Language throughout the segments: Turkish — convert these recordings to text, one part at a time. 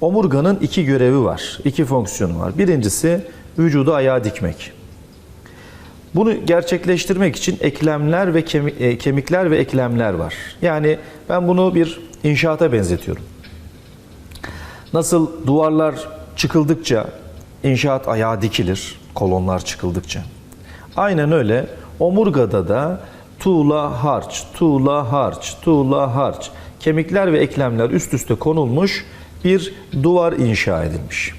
Omurganın iki görevi var, iki fonksiyonu var. Birincisi vücudu ayağa dikmek. Bunu gerçekleştirmek için eklemler ve e, kemikler ve eklemler var. Yani ben bunu bir inşaata benzetiyorum. Nasıl duvarlar çıkıldıkça inşaat ayağa dikilir, kolonlar çıkıldıkça. Aynen öyle omurgada da tuğla harç, tuğla harç, tuğla harç, kemikler ve eklemler üst üste konulmuş bir duvar inşa edilmiş.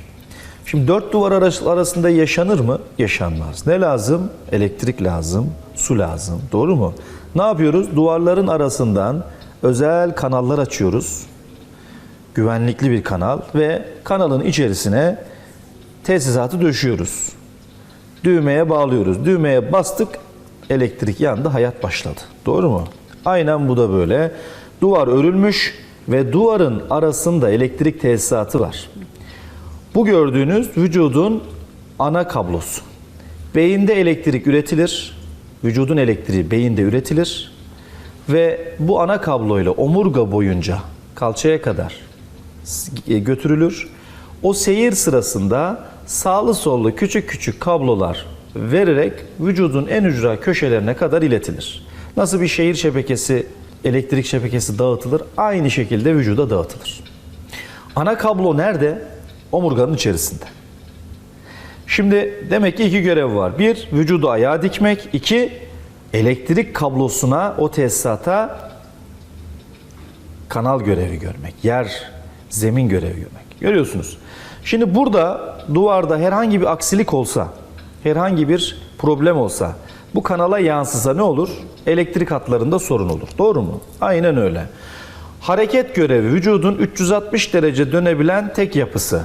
Şimdi dört duvar arası- arasında yaşanır mı? Yaşanmaz. Ne lazım? Elektrik lazım, su lazım. Doğru mu? Ne yapıyoruz? Duvarların arasından özel kanallar açıyoruz güvenlikli bir kanal ve kanalın içerisine tesisatı döşüyoruz. Düğmeye bağlıyoruz. Düğmeye bastık, elektrik yandı, hayat başladı. Doğru mu? Aynen bu da böyle. Duvar örülmüş ve duvarın arasında elektrik tesisatı var. Bu gördüğünüz vücudun ana kablosu. Beyinde elektrik üretilir. Vücudun elektriği beyinde üretilir. Ve bu ana kabloyla omurga boyunca kalçaya kadar götürülür. O seyir sırasında sağlı sollu küçük küçük kablolar vererek vücudun en ücra köşelerine kadar iletilir. Nasıl bir şehir şebekesi, elektrik şebekesi dağıtılır, aynı şekilde vücuda dağıtılır. Ana kablo nerede? Omurganın içerisinde. Şimdi demek ki iki görev var. Bir, vücudu ayağa dikmek. iki elektrik kablosuna, o tesisata kanal görevi görmek. Yer, zemin görevi görmek. Görüyorsunuz. Şimdi burada duvarda herhangi bir aksilik olsa, herhangi bir problem olsa, bu kanala yansısa ne olur? Elektrik hatlarında sorun olur. Doğru mu? Aynen öyle. Hareket görevi vücudun 360 derece dönebilen tek yapısı.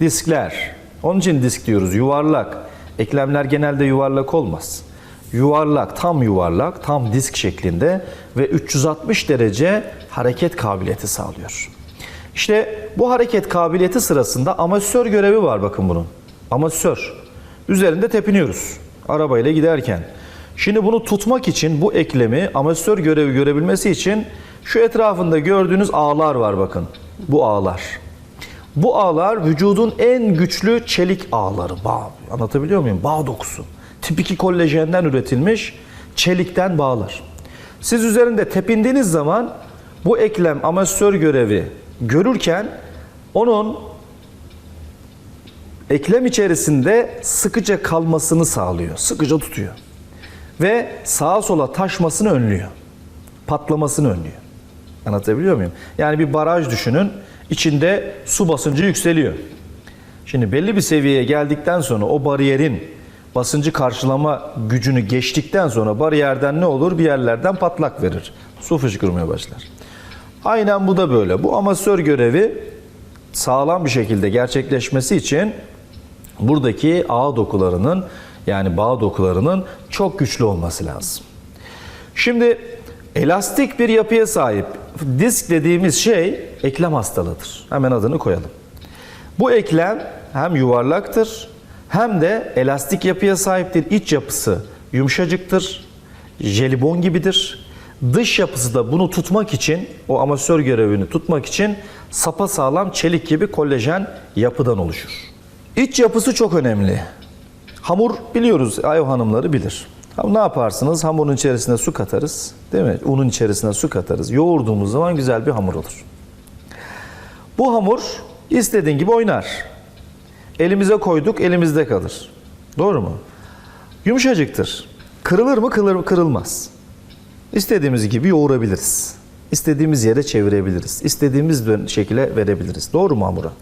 Diskler. Onun için disk diyoruz. Yuvarlak. Eklemler genelde yuvarlak olmaz. Yuvarlak, tam yuvarlak, tam disk şeklinde ve 360 derece hareket kabiliyeti sağlıyor. İşte bu hareket kabiliyeti sırasında amatör görevi var bakın bunun. Amatör. Üzerinde tepiniyoruz arabayla giderken. Şimdi bunu tutmak için bu eklemi amatör görevi görebilmesi için şu etrafında gördüğünüz ağlar var bakın. Bu ağlar. Bu ağlar vücudun en güçlü çelik ağları. Bağ. Anlatabiliyor muyum? Bağ dokusu. Tip 2 kolajenden üretilmiş çelikten bağlar. Siz üzerinde tepindiğiniz zaman bu eklem amatör görevi görürken onun eklem içerisinde sıkıca kalmasını sağlıyor. Sıkıca tutuyor. Ve sağa sola taşmasını önlüyor. Patlamasını önlüyor. Anlatabiliyor muyum? Yani bir baraj düşünün. içinde su basıncı yükseliyor. Şimdi belli bir seviyeye geldikten sonra o bariyerin basıncı karşılama gücünü geçtikten sonra bariyerden ne olur? Bir yerlerden patlak verir. Su fışkırmaya başlar. Aynen bu da böyle. Bu amatör görevi sağlam bir şekilde gerçekleşmesi için buradaki ağ dokularının yani bağ dokularının çok güçlü olması lazım. Şimdi elastik bir yapıya sahip disk dediğimiz şey eklem hastalığıdır. Hemen adını koyalım. Bu eklem hem yuvarlaktır hem de elastik yapıya sahiptir. İç yapısı yumuşacıktır, jelibon gibidir. Dış yapısı da bunu tutmak için, o amatör görevini tutmak için sapasağlam çelik gibi kolajen yapıdan oluşur. İç yapısı çok önemli. Hamur biliyoruz, Ayo hanımları bilir. Ne yaparsınız? Hamurun içerisine su katarız, değil mi? Unun içerisine su katarız. Yoğurduğumuz zaman güzel bir hamur olur. Bu hamur istediğin gibi oynar. Elimize koyduk, elimizde kalır. Doğru mu? Yumuşacıktır. Kırılır mı? Kırılır, kırılmaz. İstediğimiz gibi yoğurabiliriz. İstediğimiz yere çevirebiliriz. İstediğimiz şekilde verebiliriz. Doğru mu hamura?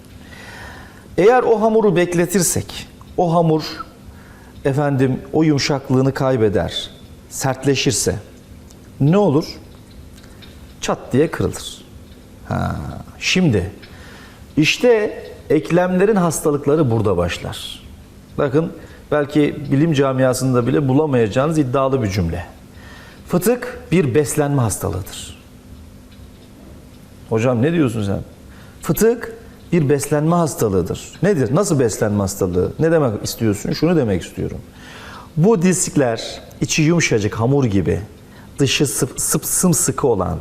Eğer o hamuru bekletirsek, o hamur efendim o yumuşaklığını kaybeder, sertleşirse ne olur? Çat diye kırılır. Ha, şimdi işte eklemlerin hastalıkları burada başlar. Bakın belki bilim camiasında bile bulamayacağınız iddialı bir cümle. Fıtık bir beslenme hastalığıdır. Hocam ne diyorsun sen? Fıtık bir beslenme hastalığıdır. Nedir? Nasıl beslenme hastalığı? Ne demek istiyorsun? Şunu demek istiyorum. Bu diskler içi yumuşacık hamur gibi, dışı sıp, sıp sımsıkı olan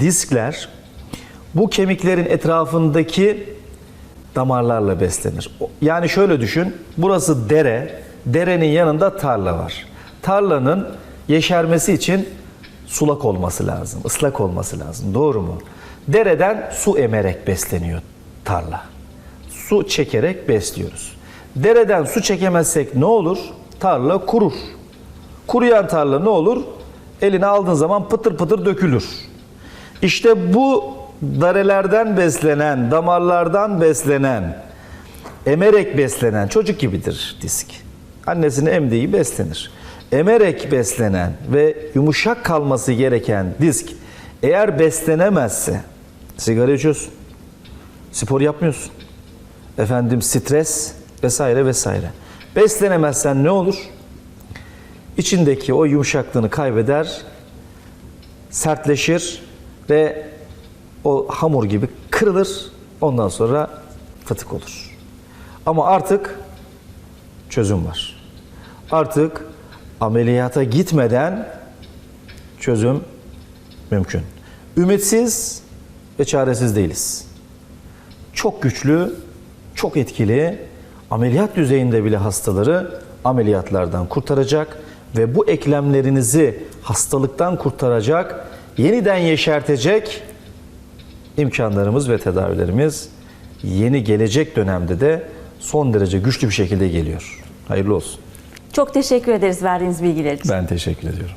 diskler bu kemiklerin etrafındaki damarlarla beslenir. Yani şöyle düşün, burası dere, derenin yanında tarla var. Tarlanın yeşermesi için sulak olması lazım, ıslak olması lazım. Doğru mu? Dereden su emerek besleniyor tarla. Su çekerek besliyoruz. Dereden su çekemezsek ne olur? Tarla kurur. Kuruyan tarla ne olur? Eline aldığın zaman pıtır pıtır dökülür. İşte bu darelerden beslenen, damarlardan beslenen, emerek beslenen çocuk gibidir disk. Annesini emdiği beslenir. Emerek beslenen ve yumuşak kalması gereken disk eğer beslenemezse sigara içiyorsun, spor yapmıyorsun, efendim stres vesaire vesaire. Beslenemezsen ne olur? İçindeki o yumuşaklığını kaybeder, sertleşir ve o hamur gibi kırılır. Ondan sonra fıtık olur. Ama artık çözüm var. Artık ameliyata gitmeden çözüm mümkün. Ümitsiz ve çaresiz değiliz. Çok güçlü, çok etkili, ameliyat düzeyinde bile hastaları ameliyatlardan kurtaracak ve bu eklemlerinizi hastalıktan kurtaracak, yeniden yeşertecek imkanlarımız ve tedavilerimiz yeni gelecek dönemde de son derece güçlü bir şekilde geliyor. Hayırlı olsun. Çok teşekkür ederiz verdiğiniz bilgiler için. Ben teşekkür ediyorum.